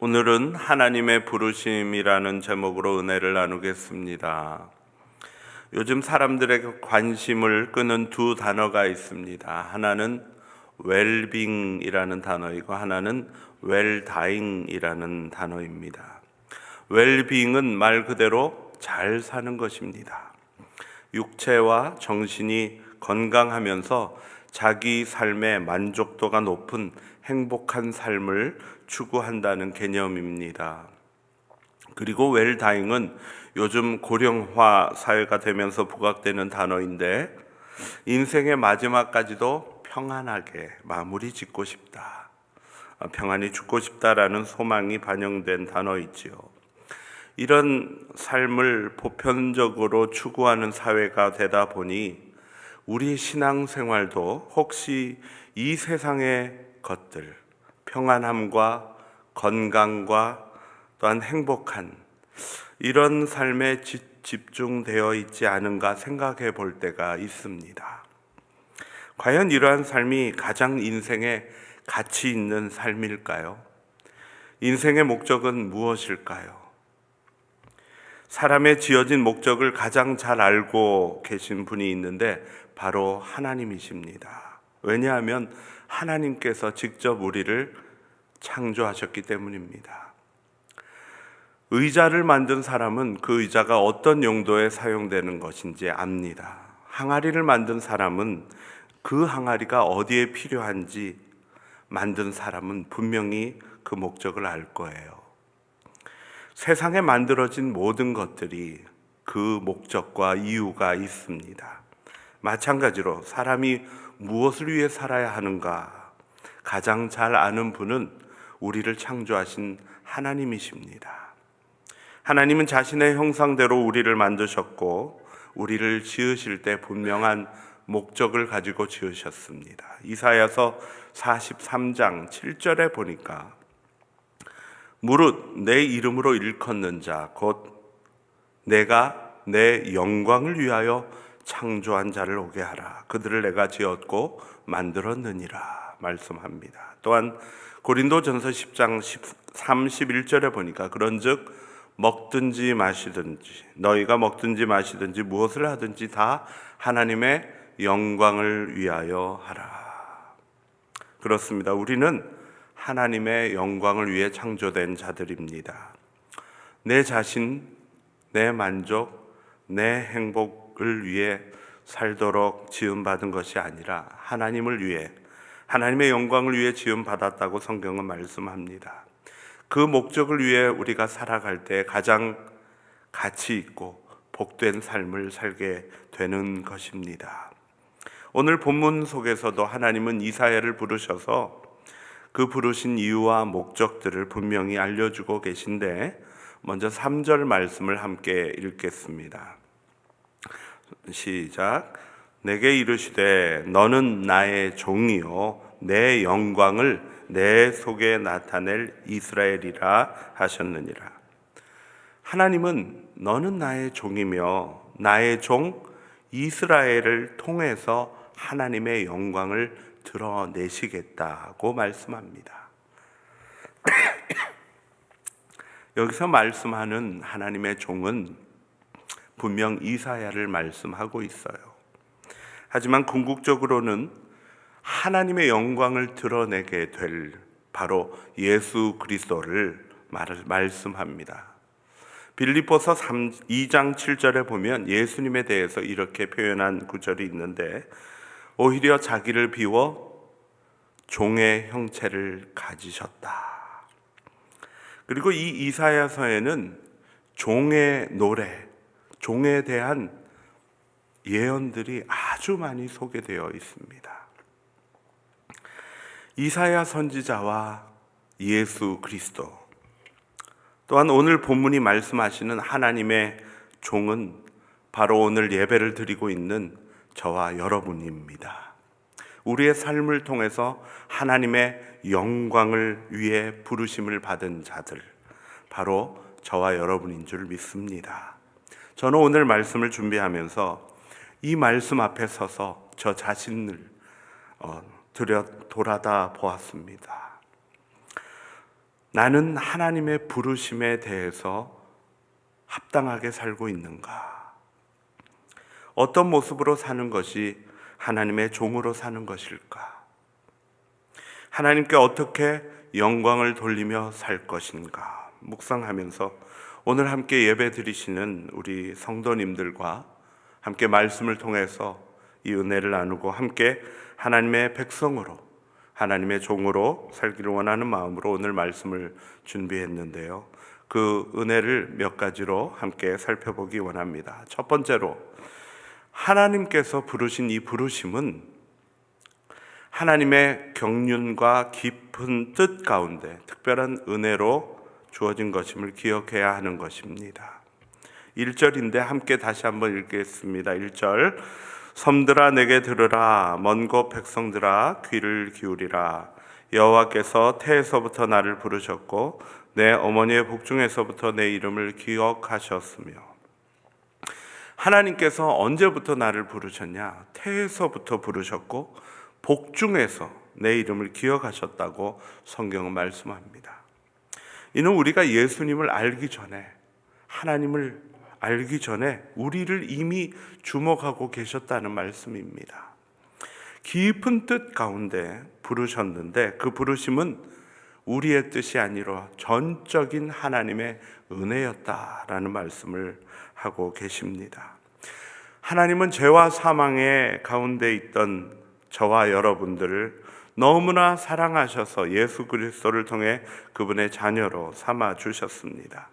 오늘은 하나님의 부르심이라는 제목으로 은혜를 나누겠습니다. 요즘 사람들의 관심을 끄는 두 단어가 있습니다. 하나는 웰빙이라는 단어이고 하나는 웰다잉이라는 단어입니다. 웰빙은 말 그대로 잘 사는 것입니다. 육체와 정신이 건강하면서 자기 삶의 만족도가 높은 행복한 삶을 추구한다는 개념입니다. 그리고 웰다잉은 요즘 고령화 사회가 되면서 부각되는 단어인데 인생의 마지막까지도 평안하게 마무리 짓고 싶다. 아, 평안히 죽고 싶다라는 소망이 반영된 단어이지요. 이런 삶을 보편적으로 추구하는 사회가 되다 보니 우리 신앙생활도 혹시 이 세상의 것들, 평안함과 건강과 또한 행복한 이런 삶에 집중되어 있지 않은가 생각해 볼 때가 있습니다. 과연 이러한 삶이 가장 인생에 가치 있는 삶일까요? 인생의 목적은 무엇일까요? 사람의 지어진 목적을 가장 잘 알고 계신 분이 있는데 바로 하나님이십니다. 왜냐하면 하나님께서 직접 우리를 창조하셨기 때문입니다. 의자를 만든 사람은 그 의자가 어떤 용도에 사용되는 것인지 압니다. 항아리를 만든 사람은 그 항아리가 어디에 필요한지 만든 사람은 분명히 그 목적을 알 거예요. 세상에 만들어진 모든 것들이 그 목적과 이유가 있습니다. 마찬가지로 사람이 무엇을 위해 살아야 하는가 가장 잘 아는 분은 우리를 창조하신 하나님이십니다. 하나님은 자신의 형상대로 우리를 만드셨고 우리를 지으실 때 분명한 목적을 가지고 지으셨습니다. 이사야서 43장 7절에 보니까 무릇 내 이름으로 일컫는 자 곧 내가 내 영광을 위하여 창조한 자를 오게 하라. 그들을 내가 지었고 만들었느니라 말씀합니다. 또한 고린도전서 10장 31절에 보니까 그런즉 먹든지 마시든지 너희가 먹든지 마시든지 무엇을 하든지 다 하나님의 영광을 위하여 하라. 그렇습니다. 우리는 하나님의 영광을 위해 창조된 자들입니다. 내 자신, 내 만족, 내 행복 을 위해 살도록 지음 받은 것이 아니라 하나님을 위해 하나님의 영광을 위해 지음 받았다고 성경은 말씀합니다. 그 목적을 위해 우리가 살아갈 때 가장 가치 있고 복된 삶을 살게 되는 것입니다. 오늘 본문 속에서도 하나님은 이사야를 부르셔서 그 부르신 이유와 목적들을 분명히 알려주고 계신데 먼저 3절 말씀을 함께 읽겠습니다. 시작. 내게 이르시되 너는 나의 종이요 내 영광을 내 속에 나타낼 이스라엘이라 하셨느니라. 하나님은 너는 나의 종이며 나의 종 이스라엘을 통해서 하나님의 영광을 드러내시겠다고 말씀합니다. 여기서 말씀하는 하나님의 종은 분명 이사야를 말씀하고 있어요. 하지만 궁극적으로는 하나님의 영광을 드러내게 될 바로 예수 그리스도를 말씀합니다. 빌리포서 2장 7절에 보면 예수님에 대해서 이렇게 표현한 구절이 있는데 오히려 자기를 비워 종의 형체를 가지셨다. 그리고 이 이사야서에는 종의 노래, 종에 대한 예언들이 아주 많이 소개되어 있습니다. 이사야 선지자와 예수 그리스도 또한 오늘 본문이 말씀하시는 하나님의 종은 바로 오늘 예배를 드리고 있는 저와 여러분입니다. 우리의 삶을 통해서 하나님의 영광을 위해 부르심을 받은 자들, 바로 저와 여러분인 줄 믿습니다. 저는 오늘 말씀을 준비하면서 이 말씀 앞에 서서 저 자신을 어, 들여 돌아다 보았습니다. 나는 하나님의 부르심에 대해서 합당하게 살고 있는가? 어떤 모습으로 사는 것이 하나님의 종으로 사는 것일까? 하나님께 어떻게 영광을 돌리며 살 것인가? 묵상하면서 오늘 함께 예배 드리시는 우리 성도님들과 함께 말씀을 통해서 이 은혜를 나누고 함께 하나님의 백성으로 하나님의 종으로 살기를 원하는 마음으로 오늘 말씀을 준비했는데요. 그 은혜를 몇 가지로 함께 살펴보기 원합니다. 첫 번째로 하나님께서 부르신 이 부르심은 하나님의 경륜과 깊은 뜻 가운데 특별한 은혜로 주어진 것임을 기억해야 하는 것입니다. 1절인데 함께 다시 한번 읽겠습니다. 1절 섬들아 내게 들으라 먼 곳 백성들아 귀를 기울이라 여호와께서 태에서부터 나를 부르셨고 내 어머니의 복중에서부터 내 이름을 기억하셨으며 하나님께서 언제부터 나를 부르셨냐 태에서부터 부르셨고 복중에서 내 이름을 기억하셨다고 성경은 말씀합니다. 이는 우리가 예수님을 알기 전에 하나님을 알기 전에 우리를 이미 주목하고 계셨다는 말씀입니다. 깊은 뜻 가운데 부르셨는데 그 부르심은 우리의 뜻이 아니라 전적인 하나님의 은혜였다라는 말씀을 하고 계십니다. 하나님은 죄와 사망의 가운데 있던 저와 여러분들을 너무나 사랑하셔서 예수 그리스도를 통해 그분의 자녀로 삼아 주셨습니다.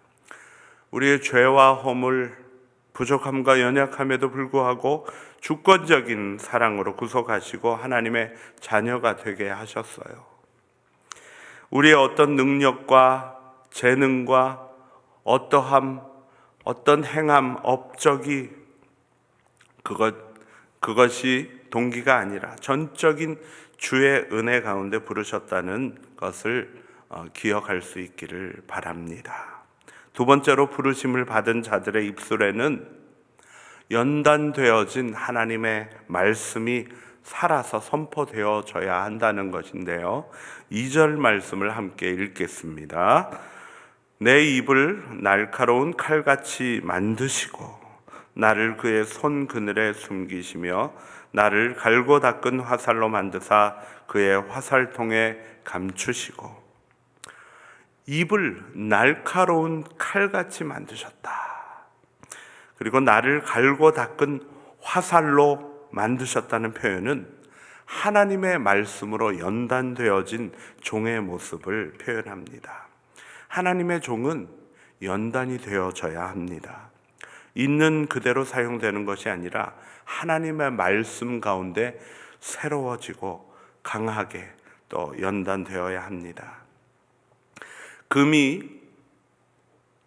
우리의 죄와 허물, 부족함과 연약함에도 불구하고 주권적인 사랑으로 구속하시고 하나님의 자녀가 되게 하셨어요. 우리의 어떤 능력과 재능과 어떠함, 어떤 행함, 업적이 그것 그것이 동기가 아니라 전적인 주의 은혜 가운데 부르셨다는 것을 어, 기억할 수 있기를 바랍니다. 두 번째로 부르심을 받은 자들의 입술에는 연단되어진 하나님의 말씀이 살아서 선포되어져야 한다는 것인데요. 2절 말씀을 함께 읽겠습니다. 내 입을 날카로운 칼같이 만드시고 나를 그의 손 그늘에 숨기시며 나를 갈고 닦은 화살로 만드사 그의 화살통에 감추시고 입을 날카로운 칼같이 만드셨다. 그리고 나를 갈고 닦은 화살로 만드셨다는 표현은 하나님의 말씀으로 연단되어진 종의 모습을 표현합니다. 하나님의 종은 연단이 되어져야 합니다. 있는 그대로 사용되는 것이 아니라 하나님의 말씀 가운데 새로워지고 강하게 또 연단되어야 합니다. 금이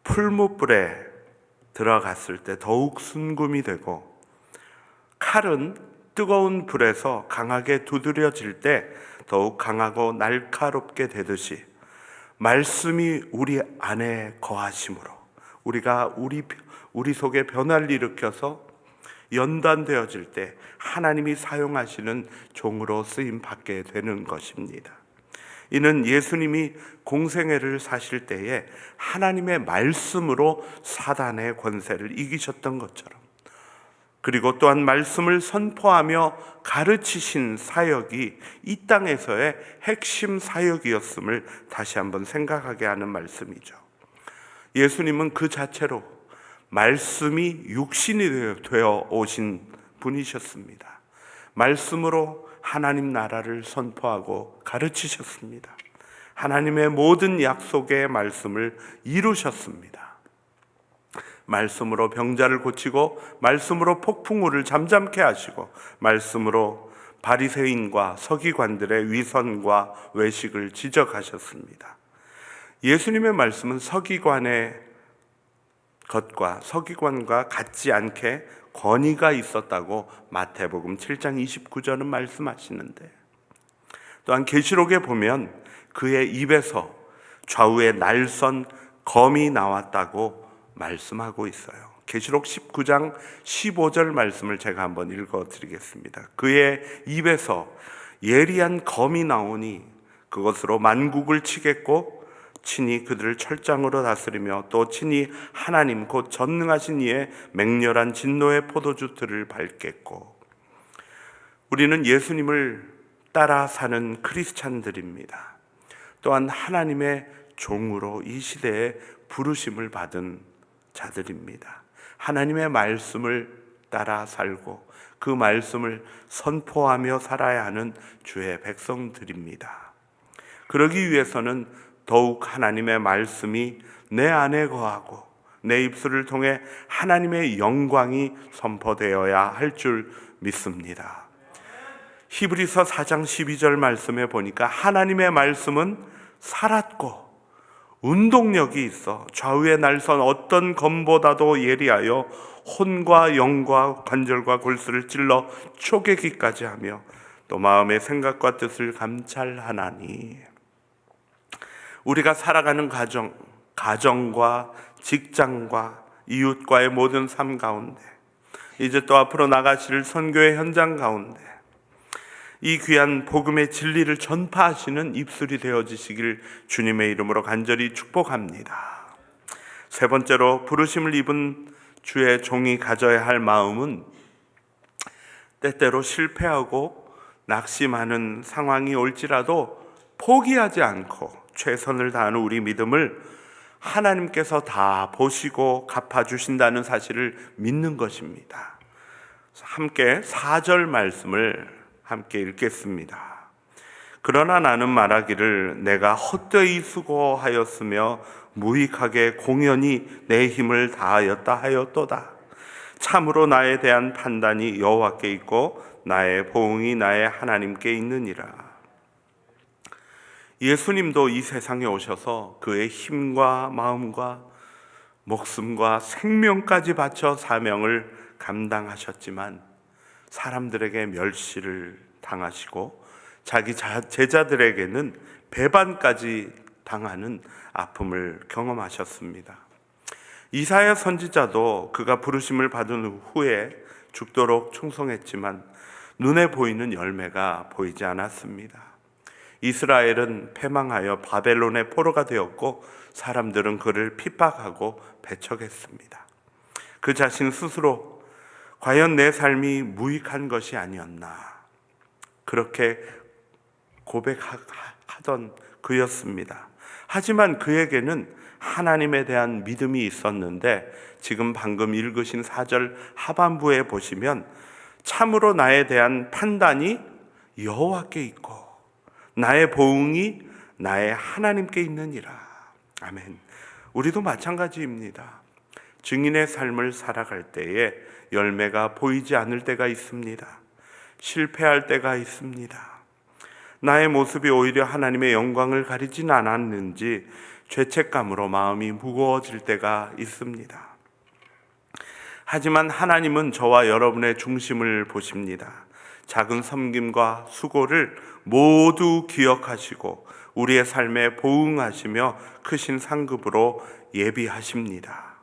풀무불에 들어갔을 때 더욱 순금이 되고 칼은 뜨거운 불에서 강하게 두드려질 때 더욱 강하고 날카롭게 되듯이 말씀이 우리 안에 거하심으로 우리가 우리 우리 속에 변화를 일으켜서 연단되어질 때 하나님이 사용하시는 종으로 쓰임 받게 되는 것입니다. 이는 예수님이 공생애를 사실 때에 하나님의 말씀으로 사단의 권세를 이기셨던 것처럼 그리고 또한 말씀을 선포하며 가르치신 사역이 이 땅에서의 핵심 사역이었음을 다시 한번 생각하게 하는 말씀이죠. 예수님은 그 자체로 말씀이 육신이 되어 오신 분이셨습니다. 말씀으로 하나님 나라를 선포하고 가르치셨습니다. 하나님의 모든 약속의 말씀을 이루셨습니다. 말씀으로 병자를 고치고 말씀으로 폭풍우를 잠잠케 하시고 말씀으로 바리새인과 서기관들의 위선과 외식을 지적하셨습니다. 예수님의 말씀은 서기관의 것과 서기관과 같지 않게 권위가 있었다고 마태복음 7장 29절은 말씀하시는데 또한 계시록에 보면 그의 입에서 좌우에 날선 검이 나왔다고 말씀하고 있어요. 계시록 19장 15절 말씀을 제가 한번 읽어 드리겠습니다. 그의 입에서 예리한 검이 나오니 그것으로 만국을 치겠고 친히 그들을 철장으로 다스리며 또 친히 하나님 곧 전능하신 이의 맹렬한 진노의 포도주 틀을 밟겠고 우리는 예수님을 따라 사는 크리스찬들입니다. 또한 하나님의 종으로 이 시대에 부르심을 받은 자들입니다. 하나님의 말씀을 따라 살고 그 말씀을 선포하며 살아야 하는 주의 백성들입니다. 그러기 위해서는 더욱 하나님의 말씀이 내 안에 거하고 내 입술을 통해 하나님의 영광이 선포되어야 할 줄 믿습니다. 히브리서 4장 12절 말씀에 보니까 하나님의 말씀은 살았고 운동력이 있어 좌우의 날선 어떤 검보다도 예리하여 혼과 영과 관절과 골수를 찔러 쪼개기까지 하며 또 마음의 생각과 뜻을 감찰하나니 우리가 살아가는 가정, 가정과 직장과 이웃과의 모든 삶 가운데 이제 또 앞으로 나가실 선교의 현장 가운데 이 귀한 복음의 진리를 전파하시는 입술이 되어지시길 주님의 이름으로 간절히 축복합니다. 세 번째로 부르심을 입은 주의 종이 가져야 할 마음은 때때로 실패하고 낙심하는 상황이 올지라도 포기하지 않고 최선을 다하는 우리 믿음을 하나님께서 다 보시고 갚아주신다는 사실을 믿는 것입니다. 함께 4절 말씀을 함께 읽겠습니다. 그러나 나는 말하기를 내가 헛되이 수고하였으며 무익하게 공연히 내 힘을 다하였다 하였도다. 참으로 나에 대한 판단이 여호와께 있고 나의 보응이 나의 하나님께 있느니라. 예수님도 이 세상에 오셔서 그의 힘과 마음과 목숨과 생명까지 바쳐 사명을 감당하셨지만 사람들에게 멸시를 당하시고 자기 제자들에게는 배반까지 당하는 아픔을 경험하셨습니다. 이사야 선지자도 그가 부르심을 받은 후에 죽도록 충성했지만 눈에 보이는 열매가 보이지 않았습니다. 이스라엘은 패망하여 바벨론의 포로가 되었고 사람들은 그를 핍박하고 배척했습니다. 그 자신 스스로 과연 내 삶이 무익한 것이 아니었나 그렇게 고백하던 그였습니다. 하지만 그에게는 하나님에 대한 믿음이 있었는데 지금 방금 읽으신 4절 하반부에 보시면 참으로 나에 대한 판단이 여호와께 있고 나의 보응이 나의 하나님께 있느니라. 아멘. 우리도 마찬가지입니다. 증인의 삶을 살아갈 때에 열매가 보이지 않을 때가 있습니다. 실패할 때가 있습니다. 나의 모습이 오히려 하나님의 영광을 가리진 않았는지 죄책감으로 마음이 무거워질 때가 있습니다. 하지만 하나님은 저와 여러분의 중심을 보십니다. 작은 섬김과 수고를 모두 기억하시고 우리의 삶에 보응하시며 크신 상급으로 예비하십니다.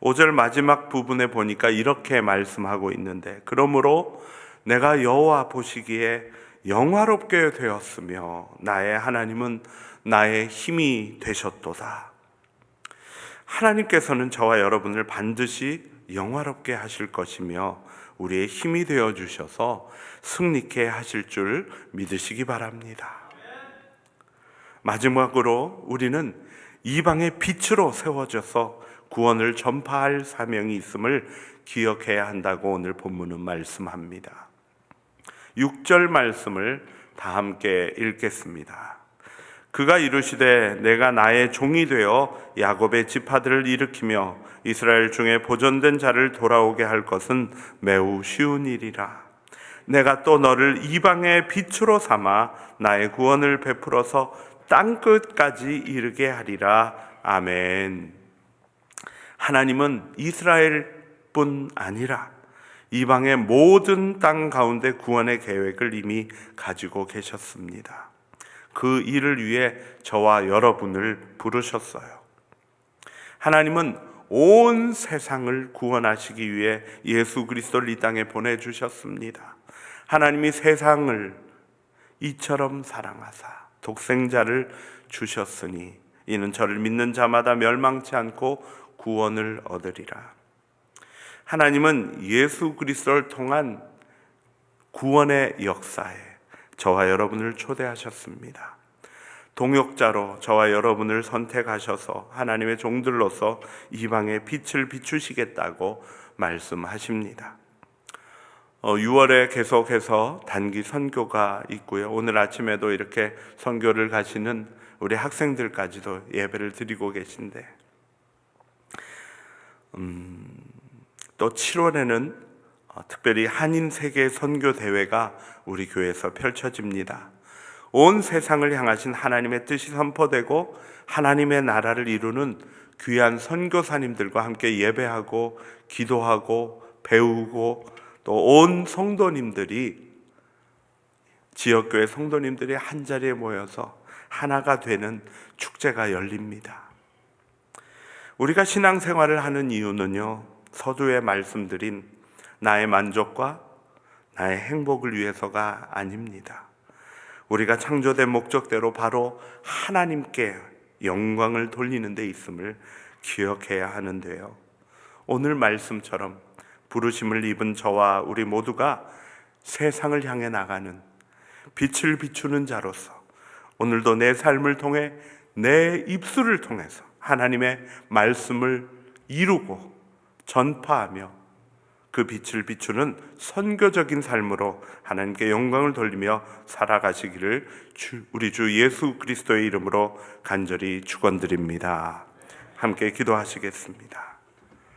5절 마지막 부분에 보니까 이렇게 말씀하고 있는데 그러므로 내가 여호와 보시기에 영화롭게 되었으며 나의 하나님은 나의 힘이 되셨도다. 하나님께서는 저와 여러분을 반드시 영화롭게 하실 것이며 우리의 힘이 되어 주셔서 승리케 하실 줄 믿으시기 바랍니다. 마지막으로 우리는 이방의 빛으로 세워져서 구원을 전파할 사명이 있음을 기억해야 한다고 오늘 본문은 말씀합니다. 6절 말씀을 다 함께 읽겠습니다. 그가 이르시되 내가 나의 종이 되어 야곱의 지파들을 일으키며 이스라엘 중에 보존된 자를 돌아오게 할 것은 매우 쉬운 일이라. 내가 또 너를 이방의 빛으로 삼아 나의 구원을 베풀어서 땅 끝까지 이르게 하리라. 아멘. 하나님은 이스라엘뿐 아니라 이방의 모든 땅 가운데 구원의 계획을 이미 가지고 계셨습니다. 그 일을 위해 저와 여러분을 부르셨어요. 하나님은 온 세상을 구원하시기 위해 예수 그리스도를 이 땅에 보내 주셨습니다. 하나님이 세상을 이처럼 사랑하사 독생자를 주셨으니 이는 저를 믿는 자마다 멸망치 않고 구원을 얻으리라. 하나님은 예수 그리스도를 통한 구원의 역사에 저와 여러분을 초대하셨습니다. 동역자로 저와 여러분을 선택하셔서 하나님의 종들로서 이방에 빛을 비추시겠다고 말씀하십니다. 어, 6월에 계속해서 단기 선교가 있고요. 오늘 아침에도 이렇게 선교를 가시는 우리 학생들까지도 예배를 드리고 계신데, 음, 또 7월에는 어, 특별히 한인 세계 선교 대회가 우리 교회에서 펼쳐집니다. 온 세상을 향하신 하나님의 뜻이 선포되고 하나님의 나라를 이루는 귀한 선교사님들과 함께 예배하고 기도하고 배우고 또 온 성도님들이 지역교회 성도님들이 한 자리에 모여서 하나가 되는 축제가 열립니다. 우리가 신앙생활을 하는 이유는요. 서두에 말씀드린 나의 만족과 나의 행복을 위해서가 아닙니다. 우리가 창조된 목적대로 바로 하나님께 영광을 돌리는 데 있음을 기억해야 하는데요. 오늘 말씀처럼 부르심을 입은 저와 우리 모두가 세상을 향해 나가는 빛을 비추는 자로서 오늘도 내 삶을 통해 내 입술을 통해서 하나님의 말씀을 이루고 전파하며 그 빛을 비추는 선교적인 삶으로 하나님께 영광을 돌리며 살아가시기를 주- 우리 주 예수 그리스도의 이름으로 간절히 축원드립니다. 함께 기도하시겠습니다.